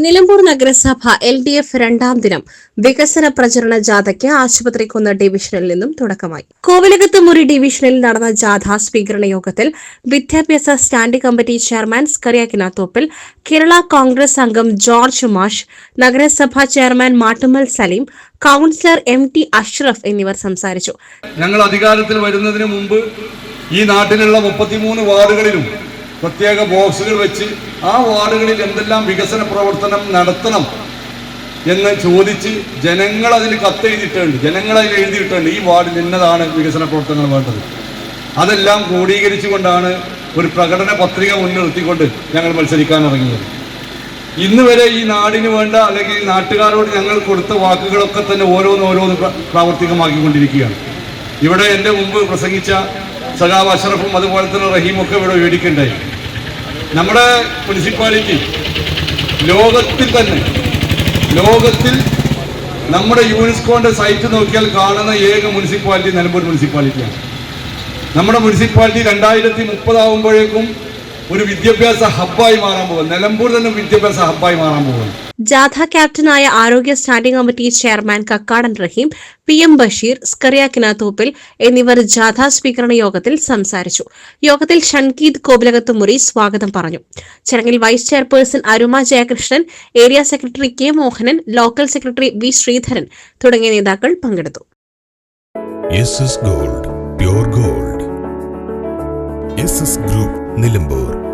നഗരസഭ L D F രണ്ടാം ദിനം വികസന പ്രചരണ ജാഥയ്ക്ക് ആശുപത്രിക്കുന്ന് ഡിവിഷനിൽ നിന്നും തുടക്കമായി. കോവിലകത്ത് മുറി ഡിവിഷനിൽ നടന്ന ജാഥ സ്വീകരണ യോഗത്തിൽ വിദ്യാഭ്യാസ standing committee chairman Skariakinathoppil Kerala Congress അംഗം ജോർജ് മാഷ് നഗരസഭാ chairman Mattumal Saleem councillor M T Ashraf എന്നിവർ സംസാരിച്ചു. ഞങ്ങൾ അധികാരത്തിൽ വരുന്നതിന് മുമ്പ് ഈ നാട്ടിലുള്ള മുപ്പത്തിമൂന്ന് വാർഡുകളിലും പ്രത്യേക ബോക്സുകൾ വെച്ച് ആ വാർഡുകളിൽ എന്തെല്ലാം വികസന പ്രവർത്തനം നടത്തണം എന്ന് ചോദിച്ച് ജനങ്ങൾ അതിൽ കത്തെഴുതിയിട്ടുണ്ട് ജനങ്ങൾ അതിൽ എഴുതിയിട്ടുണ്ട്. ഈ വാർഡിൽ ഇന്നതാണ് വികസന പ്രവർത്തനങ്ങൾ വേണ്ടത്? അതെല്ലാം ക്രോഡീകരിച്ചുകൊണ്ടാണ് ഒരു പ്രകടന പത്രിക മുൻനിർത്തിക്കൊണ്ട് ഞങ്ങൾ മത്സരിക്കാൻ ഇറങ്ങിയത്. ഇന്ന് വരെ ഈ നാടിന് വേണ്ട അല്ലെങ്കിൽ നാട്ടുകാരോട് ഞങ്ങൾ കൊടുത്ത വാക്കുകളൊക്കെ തന്നെ ഓരോന്ന് ഓരോന്ന് പ്ര- പ്രാവർത്തികമാക്കിക്കൊണ്ടിരിക്കുകയാണ്. ഇവിടെ എന്റെ മുമ്പ് പ്രസംഗിച്ച സഖാവ് അഷറഫും അതുപോലെ തന്നെ റഹീമൊക്കെ ഇവിടെ മേടിക്കണ്ടായി നമ്മുടെ മുനിസിപ്പാലിറ്റി ലോകത്തിൽ തന്നെ ലോകത്തിൽ നമ്മുടെ യുനെസ്കോന്റെ സൈറ്റ് നോക്കിയാൽ കാണുന്ന ഏക മുനിസിപ്പാലിറ്റി നിലമ്പൂർ മുനിസിപ്പാലിറ്റിയാണ്. നമ്മുടെ മുനിസിപ്പാലിറ്റി രണ്ടായിരത്തി മുപ്പതാവുമ്പോഴേക്കും ഒരു വിദ്യാഭ്യാസ ഹബ്ബായി മാറാൻ പോകും നിലമ്പൂർ തന്നെ വിദ്യാഭ്യാസ ഹബ്ബായി മാറാൻ പോകും ജാഥ ക്യാപ്റ്റനായ ആരോഗ്യ standing committee chairman Kakkadan Raheem P M Basheer Scaria Kinathoppil എന്നിവർ ജാഥ സ്വീകരണ യോഗത്തിൽ സംസാരിച്ചു. യോഗത്തിൽ ഷൻകീദ് കോവിലകത്തുമുറി സ്വാഗതം പറഞ്ഞു. ചടങ്ങിൽ vice chairperson Aruma Jayakrishnan area secretary K Mohanan local secretary V Sreedharan തുടങ്ങിയ നേതാക്കൾ പങ്കെടുത്തു. Gold gold group Nilambur